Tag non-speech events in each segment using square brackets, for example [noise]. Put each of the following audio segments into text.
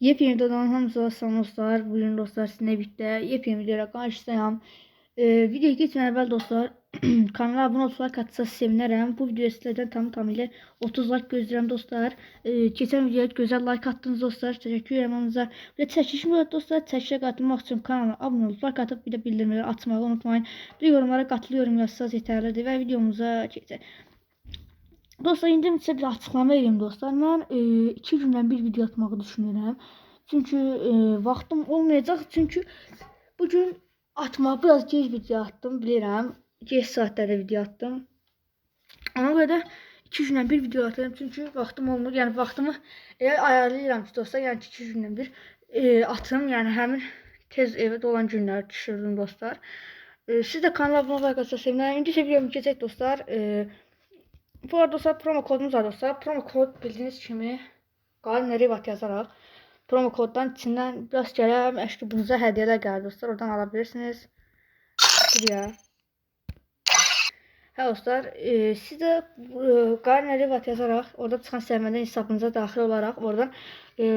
Yepyeni videodan hamınıza salam dostlar. Bugün dostlar sizinle birlikte yepyeni videoyla karşınızdayım. Ee, videoya geçmeden evvel dostlar [clears throat] kanala abone olub like atsa sevinirim. Bu videoya sizlerden tam tamıyla 30 like gözləyirəm dostlar. Ee, geçen videoya güzel like attınız dostlar. Teşekkür ederim. Bir de çəkilişim var dostlar. Çəkilişə qatılmaq üçün kanala abone olub like atıp bir de bildirimleri atmayı unutmayın. Bir yorumlara katılıyorum yazsanız yeterlidir ve videomuza geçelim. Dostlar indi sizə bir açıqlama edeyim dostlar. Mən 2 gündən bir video atmağı düşünürəm. Çünki e, vaxtım olmayacaq. Çünki bu gün atmağı biraz gec video atdım, bilirəm. Gec saatlərdə video atdım. Ona görə də 2 gündən bir video atıram. Çünki vaxtım olmur. Yəni vaxtımı elə ayarlayıram ki, dostlar. Yəni 2 gündən bir e, atım. Yəni həmin tez evdə olan günlər düşürdüm dostlar. E, siz də kanala abunə olmayı qatsa sevinərəm. İndi isə videomu keçək dostlar. E, bu arada dostlar promo kodumuz var dostlar. Promo kod bildiğiniz kimi Galin Revat yazaraq promo koddan biraz gələn məktubunuza hədiyyələr gəlir dostlar. Oradan alabilirsiniz. Buraya. Hə dostlar, e, siz də e, Galin Revat yazaraq orada çıxan səhifədən hesabınıza daxil olaraq oradan e,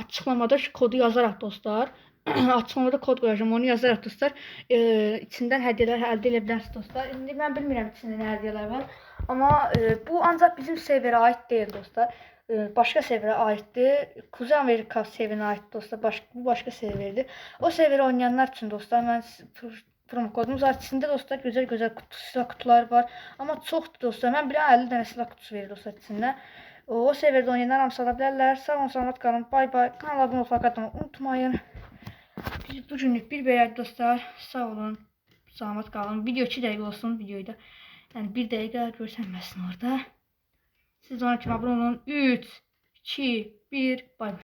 açıqlamada kodu yazaraq dostlar. [clears throat] açıqlamada kod qoyacağım. Onu yazaraq dostlar, e, içindən hədiyyələr əldə edə bilərsiniz dostlar. İndi mən bilmirəm içində nə hədiyyələr var. Amma e, bu ancaq bizim serverə aid deyil dostlar. E, başqa serverə aiddir. Kuzey Amerika serverinə aid dostlar. Başqa bu başqa serverdir. O serveri oynayanlar üçün dostlar mən promo kodumuz var. İçində dostlar gözəl gözəl kutu, silah kutular var. Amma çoxdur dostlar. Mən bilən 50 dənə silah kutusu verir dostlar içində. O, o serverdə oynayanlar hamısı ala bilərlər. Sağ olun, salamat qalın. Bay bay. Kanala abunə olmayı qatmağı unutmayın. Biz bu bir belə dostlar. Sağ olun. Salamat qalın. Video 2 dəqiqə olsun videoyu da. Yəni 1 dəqiqə görsənməsin orada. Siz ona kimi abunə olun. 3 2 1 bay bay.